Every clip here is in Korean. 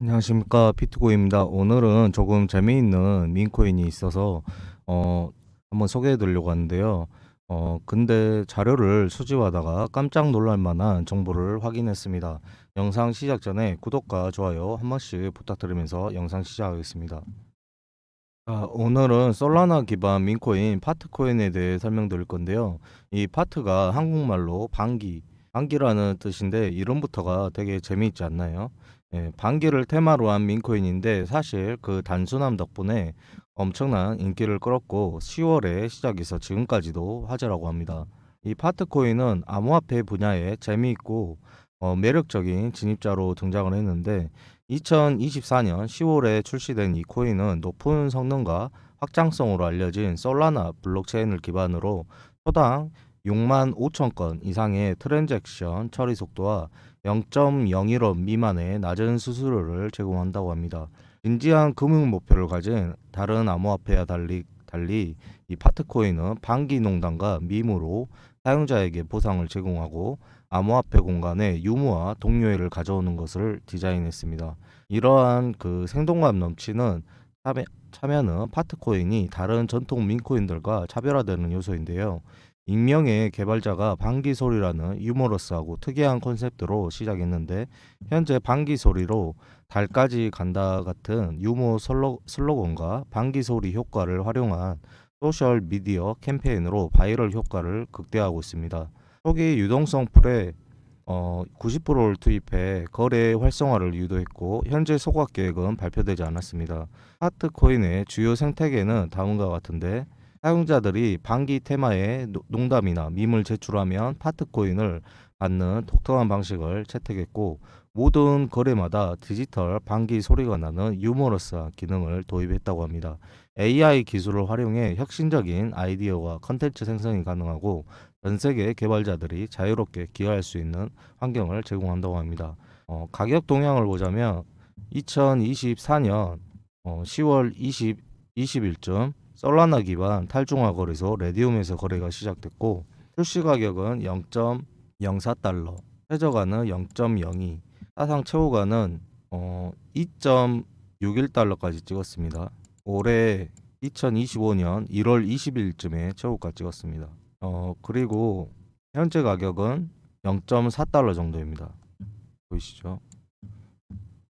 안녕하십니까 비트고입니다. 오늘은 조금 재미있는 민코인이 있어서 어 한번 소개해 드리려고 하는데요. 어 근데 자료를 수집하다가 깜짝 놀랄 만한 정보를 확인했습니다. 영상 시작 전에 구독과 좋아요 한 번씩 부탁드리면서 영상 시작하겠습니다. 아, 오늘은 솔라나 기반 민코인 파트코인에 대해 설명드릴 건데요. 이 파트가 한국말로 반기, 반기라는 뜻인데 이름부터가 되게 재미있지 않나요? 예, 반기를 테마로 한 민코인인데 사실 그 단순함 덕분에 엄청난 인기를 끌었고 10월에 시작해서 지금까지도 화제라고 합니다. 이 파트코인은 암호화폐 분야에 재미있고 어, 매력적인 진입자로 등장을 했는데 2024년 10월에 출시된 이 코인은 높은 성능과 확장성으로 알려진 솔라나 블록체인을 기반으로 초당 6만 5천 건 이상의 트랜잭션 처리 속도와 0.01원 미만의 낮은 수수료를 제공한다고 합니다. 진지한 금융 목표를 가진 다른 암호화폐와 달리, 달리 이 파트코인은 반기 농단과 밈으로 사용자에게 보상을 제공하고 암호화폐 공간에 유무와 동료애를 가져오는 것을 디자인했습니다. 이러한 그 생동감 넘치는 참여, 참여는 파트코인이 다른 전통 민코인들과 차별화되는 요소인데요. 익명의 개발자가 방귀 소리라는 유머러스하고 특이한 컨셉트로 시작했는데 현재 방귀 소리로 달까지 간다 같은 유머 슬로, 슬로건과 방귀 소리 효과를 활용한 소셜 미디어 캠페인으로 바이럴 효과를 극대화하고 있습니다. 초기 유동성 풀에 어, 90%를 투입해 거래 활성화를 유도했고 현재 소각 계획은 발표되지 않았습니다. 하트코인의 주요 생태계는 다음과 같은데 사용자들이 반기 테마의 노- 농담이나 밈을 제출하면 파트코인을 받는 독특한 방식을 채택했고 모든 거래마다 디지털 반기 소리가 나는 유머러스한 기능을 도입했다고 합니다. AI 기술을 활용해 혁신적인 아이디어와 컨텐츠 생성이 가능하고 전 세계 개발자들이 자유롭게 기여할 수 있는 환경을 제공한다고 합니다. 어, 가격 동향을 보자면 2024년 어, 10월 20, 20일쯤 솔라나 기반 탈중화 거래소 레디움에서 거래가 시작됐고 출시 가격은 0.04달러, 최저가는 0.02, 사상 최고가는 어, 2.61달러까지 찍었습니다. 올해 2025년 1월 20일쯤에 최고가 찍었습니다. 어, 그리고 현재 가격은 0.4달러 정도입니다. 보이시죠?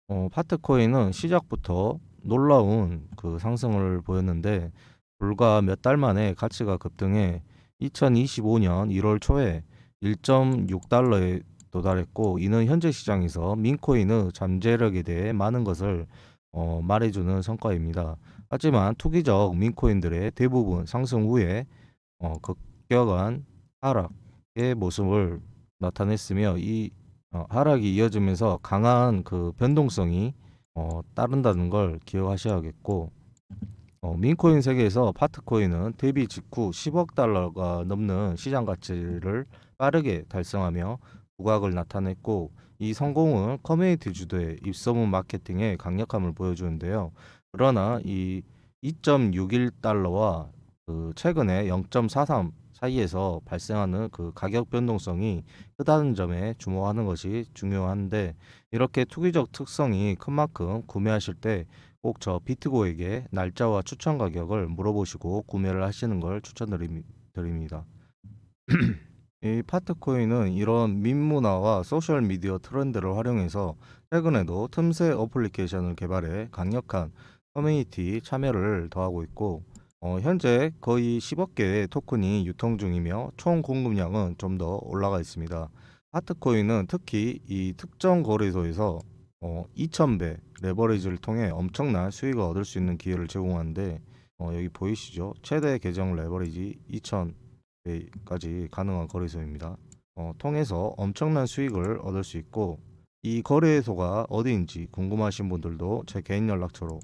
어, 파트코인은 시작부터 놀라운 그 상승을 보였는데 불과 몇 달 만에 가치가 급등해 2025년 1월 초에 1.6달러에 도달했고 이는 현재 시장에서 민코인의 잠재력에 대해 많은 것을 어, 말해주는 성과입니다. 하지만 투기적 민코인들의 대부분 상승 후에 어, 급격한 하락의 모습을 나타냈으며 이 어, 하락이 이어지면서 강한 그 변동성이 어, 따른다는 걸 기억하셔야겠고 어, 민코인 세계에서 파트코인은 데뷔 직후 10억 달러가 넘는 시장 가치를 빠르게 달성하며 부각을 나타냈고 이 성공은 커뮤니티 주도의 입소문 마케팅의 강력함을 보여주는데요. 그러나 이 2.61달러와 그 최근에 0.43 사이에서 발생하는 그 가격 변동성이 크다는 점에 주목하는 것이 중요한데 이렇게 투기적 특성이 큰 만큼 구매하실 때 꼭 저 비트고에게 날짜와 추천 가격을 물어보시고 구매를 하시는 걸 추천드립니다. 이 파트코인은 이런 밈 문화와 소셜 미디어 트렌드를 활용해서 최근에도 틈새 어플리케이션을 개발해 강력한 커뮤니티 참여를 더하고 있고 어, 현재 거의 10억 개의 토큰이 유통 중이며 총 공급량은 좀 더 올라가 있습니다. 파트코인은 특히 이 특정 거래소에서 어, 2,000배 레버리지를 통해 엄청난 수익을 얻을 수 있는 기회를 제공하는데 어, 여기 보이시죠? 최대 계정 레버리지 2,000배까지 가능한 거래소입니다. 어, 통해서 엄청난 수익을 얻을 수 있고 이 거래소가 어디인지 궁금하신 분들도 제 개인 연락처로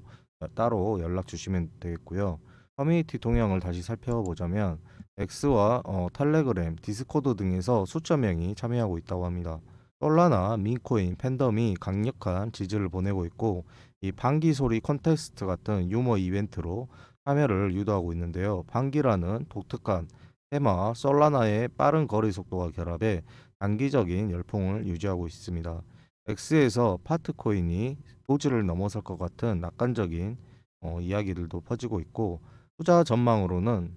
따로 연락 주시면 되겠고요. 커뮤니티 동향을 다시 살펴보자면 X와 어, 텔레그램, 디스코드 등에서 수천 명이 참여하고 있다고 합니다. 솔라나, 민코인, 팬덤이 강력한 지지를 보내고 있고 이 방귀 소리 콘테스트 같은 유머 이벤트로 참여를 유도하고 있는데요. 방귀라는 독특한 테마 솔라나의 빠른 거래 속도와 결합해 단기적인 열풍을 유지하고 있습니다. X에서 파트코인이 도지를 넘어설 것 같은 낙관적인 어, 이야기들도 퍼지고 있고 투자 전망으로는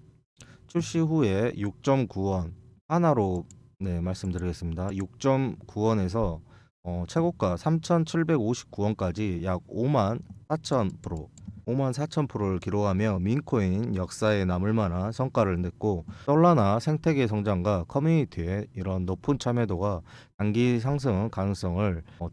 출시 후에 6.9원 하나로 네, 말씀드리겠습니다. 6.9원에서 어, 최고가 3,759원까지 약 5만 4천 프로 5만 4천 프로를 기록하며 민코인 역사에 남을 만한 성과를 냈고 솔라나 생태계 성장과 커뮤니티의 이런 높은 참여도가 단기 상승 가능성을 어,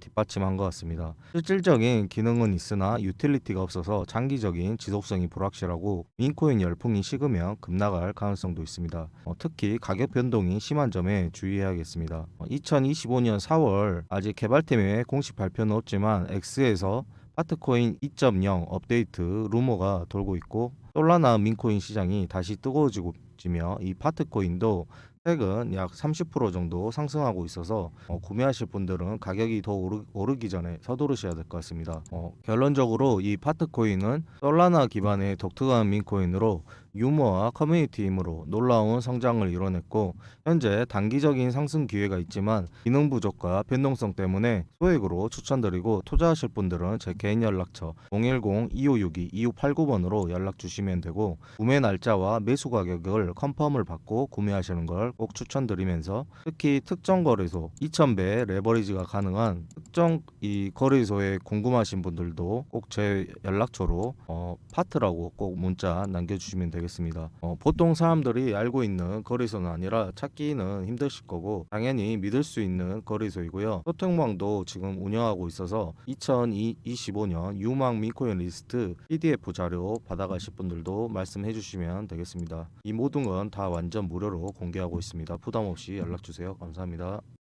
뒷받침한 것 같습니다. 실질적인 기능은 있으나 유틸리티가 없어서 장기적인 지속성이 불확실하고 민코인 열풍이 식으면 급나갈 가능성도 있습니다. 어, 특히 가격 변동이 심한 점에 주의해야겠습니다. 어, 2025년 4월 아직 개발팀의 공식 발표는 없지만 X에서 파트코인 2.0 업데이트 루머가 돌고 있고 솔라나 민코인 시장이 다시 뜨거워지고 지며 이 파트코인도 최근 약 30% 정도 상승하고 있어서 어, 구매하실 분들은 가격이 더 오르, 오르 기 전에 서두르셔야 될 것 같습니다. 어, 결론적으로 이 파트코인은 솔라나 기반의 독특한 민코인으로 유머와 커뮤니티 힘으로 놀라운 성장을 이뤄냈고 현재 단기적인 상승 기회가 있지만 기능 부족과 변동성 때문에 소액으로 추천드리고 투자하실 분들은 제 개인 연락처 010-2562-2589번으로 연락 주시면 되고 구매 날짜와 매수 가격을 컨펌을 받고 구매하시는 걸 꼭 추천드리면서 특히 특정 거래소 2,000배 레버리지가 가능한 특정 이 거래소에 궁금하신 분들도 꼭 제 연락처로 어, 파트라고 꼭 문자 남겨주시면 되겠습니다. 어, 보통 사람들이 알고 있는 거래소는 아니라 찾기는 힘드실 거고 당연히 믿을 수 있는 거래소이고요. 소통망도 지금 운영하고 있어서 2025년 유망 민코인 리스트 PDF 자료 받아가실 분들도 말씀해 주시면 되겠습니다. 이 모든 건 다 완전 무료로 공개하고 있습니다. 부담 없이 연락 주세요. 감사합니다.